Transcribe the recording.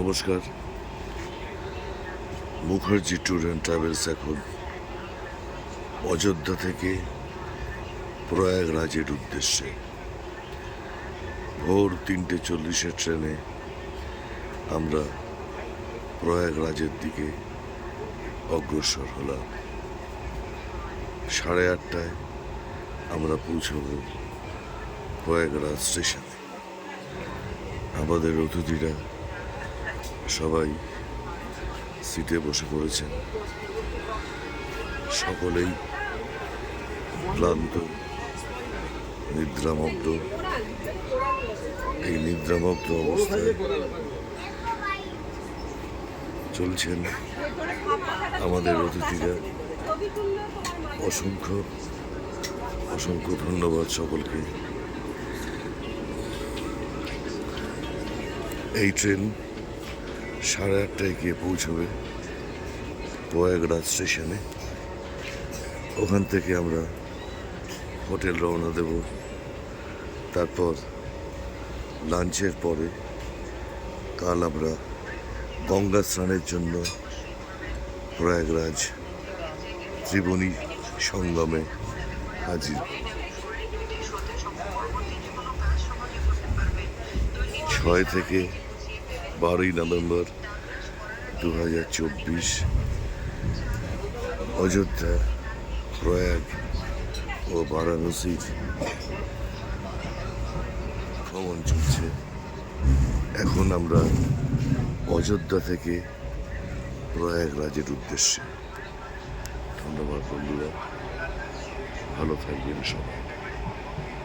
নমস্কার। Mukherjee tour and travels এখন অযোধ্যা থেকে প্রয়াগরাজের উদ্দেশ্যে। ভোর তিনটে চল্লিশের ট্রেনে আমরা প্রয়াগরাজের দিকে অগ্রসর হলাম। সাড়ে আটটায় আমরা পৌঁছব প্রয়াগরাজ স্টেশনে। আমাদের অতিথিরা সবাই সিটে বসে পড়েছেন। সকলেই ক্লান্ত, নিদ্রামগ্ন। এই নিদ্রামগ্ন অবস্থায় চলছেন আমাদের অতিথিরা। অসংখ্য অসংখ্য ধন্যবাদ সকলকে। এই ট্রেন সাড়ে আটটায় গিয়ে পৌঁছবে প্রয়াগরাজ স্টেশনে। ওখান থেকে আমরা হোটেল রওনা দেব। তারপর লাঞ্চের পরে কাল আমরা গঙ্গা স্নানের জন্য প্রয়াগরাজ ত্রিবেণী সঙ্গমে হাজির। ছয় থেকে বারোই নভেম্বর দু হাজার চব্বিশ। অযোধ্যা, প্রয়াগ ও বারাণসীর ভ্রমণ চলছে। এখন আমরা অযোধ্যা থেকে প্রয়াগরাজের উদ্দেশ্যে। ধন্যবাদ বন্ধুরা। ভালো থাকবেন সবাই।